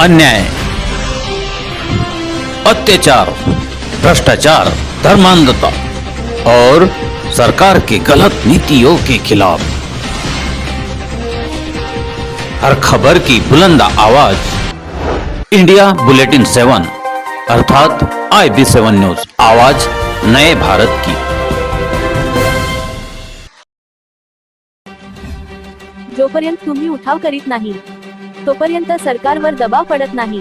अन्याय, अत्याचार, भ्रष्टाचार, धर्मांधता और सरकार के गलत नीतियों के खिलाफ। हर खबर की बुलंद आवाज़। इंडिया बुलेटिन सेवन, अर्थात आई बी सेवन न्यूज़। आवाज़ नए भारत की। जोपर्यंत तुम्ही उठाव करीत नाही तोपर्यंत सरकारवर दबाव पडत नाही.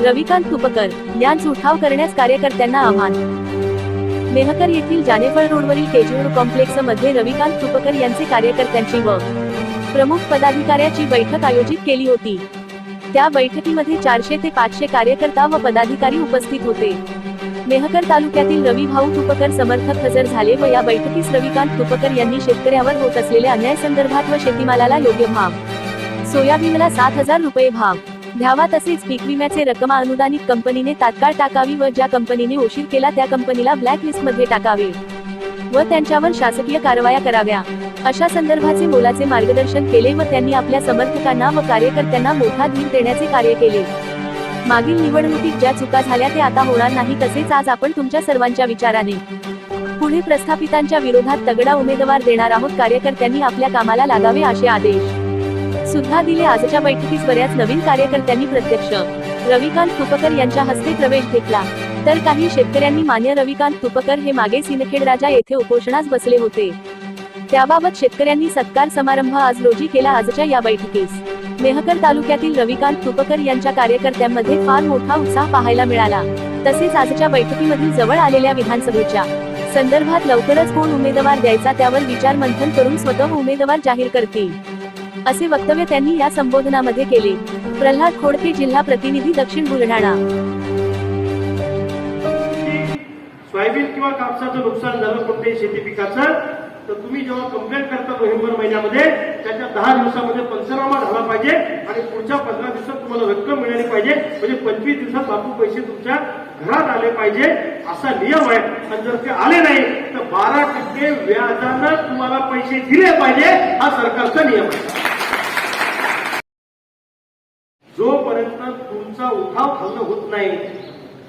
रविकांत तुपकर यांच उठाव करण्यास कार्यकर्त्यांना आव्हान. मेहकर येथील जानेफळ रोडवरील केजूर कॉम्प्लेक्समध्ये रविकांत तुपकर यांचे कार्यकर्त्यांची व प्रमुख पदाधिकाऱ्याची बैठक आयोजित केली होती. त्या बैठकीमध्ये चारशे ते पाचशे कार्यकर्ता व पदाधिकारी उपस्थित होते. मेहकर तालुक्यातील रवी भाऊ तुपकर समर्थक हजर झाले व या बैठकीस रविकांत तुपकर यांनी शेतकऱ्यावर होत असलेल्या अन्याय संदर्भात व शेतीमालाला योग्य भाव सोयाबीनला सात हजार रुपये भाव. द्यावा तसेच पीक विम्याचे रक्कम अनुदानित कंपनीने तात्काळ टाकावी व ज्या कंपनीने उशीर केला त्या कंपनीला ब्लॅक लिस्टमध्ये टाकावे व त्यांच्यावर शासकीय कारवाया कराव्या. अशा संदर्भाचे मोलाचे मार्गदर्शन केले व त्यांनी आपल्या समर्थकांना व कार्यकर्त्यांना मोठा धीर देण्याचे कार्य केले. मागील निवडणुकीत ज्या चुका झाल्या ते आता होणार नाही तसेच आज आपण तुमच्या सर्वांच्या विचाराने. पुढे प्रस्थापितांच्या विरोधात तगडा उमेदवार देणार आहोत कार्यकर्त्यांनी आपल्या कामाला लागावे असे आदेश. सुद्धा दिले. आजच्या बैठकीस बऱ्याच नवीन कार्यकर्त्यांनी प्रत्यक्ष. रविकांत तुपकर यांच्या हस्ते प्रवेश घेतला. तर काही शेतकऱ्यांनी मान्य रविकांत तुपकर हे मागे सिनखेड राजा येथे उपोषणास बसले होते. त्याबाबत शेतकऱ्यांनी सत्कार समारंभ आज रोजी केला आजच्या या बैठकीस. मेहकर तालुक्यातील रविकांत तुपकर यांच्या कार्यकर्त्यांमध्ये फार मोठा उत्साह पाहायला मिळाला. तसेच आजच्या बैठकीमधील जवळ आलेल्या विधानसभेच्या संदर्भात लवकरच कोण उमेदवार द्यायचा त्यावर विचार मंथन करून स्वतः उमेदवार जाहीर करतील. असे वक्तव्य त्यांनी या संबोधनामध्ये केले. प्रल्हाद खोडके जिल्हा प्रतिनिधी दक्षिण बुलढाणा. सोयाबीन किंवा कापसाचं नुकसान झालं कोणत्याही शेती पिकाचं तर तुम्ही जेव्हा कंप्लेंट करता नोव्हेंबर महिन्यामध्ये त्याच्या दहा दिवसामध्ये पंचनामा झाला पाहिजे आणि पुढच्या पंधरा दिवसात तुम्हाला रक्कम मिळाली पाहिजे. म्हणजे पंचवीस दिवसात बापू पैसे तुमच्या घरात आले पाहिजे असा नियम आहे. आणि जर ते आले नाही तर बारा टक्के व्याजानं तुम्हाला पैसे दिले पाहिजे हा सरकारचा नियम आहे. जोपर्यंत तुमचा उठाव खाल्लं होत नाही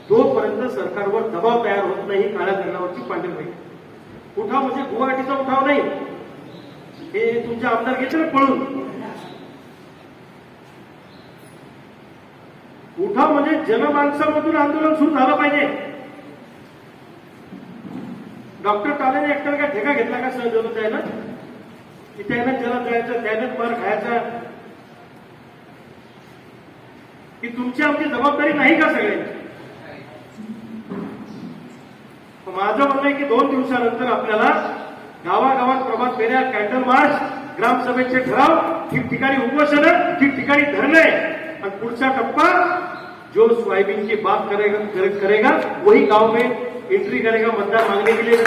तोपर्यंत सरकारवर दबाव तयार होत नाही काळ्या धरणावरची पांढरी होईल उठाव म्हणजे गुवाहाटीचा उठाव नाही. हे तुमचे आमदार घेतले ना पळून. उठाव म्हणजे जनमानसामधून आंदोलन सुरू झालं पाहिजे. डॉक्टर टालेने एकट्याला काय ठेका घेतला का सहजोगत आहे ना की त्यानं जला जायचं त्यानंच मार खायचा की तुमची आमची जबाबदारी नाही का सगळ्यांची माझं म्हणणं आहे की दोन दिवसानंतर आपल्याला गावागावात प्रभात फेऱ्या कॅन्डल मार्च ग्रामसभेचे ठराव ठिकठिकाणी उपोषण ठिकठिकाणी धरणे. आणि पुढचा टप्पा जो सोयाबीन की बात करेगा करेगा वही गाव में एंट्री करेगा मतदान मांगने के लिए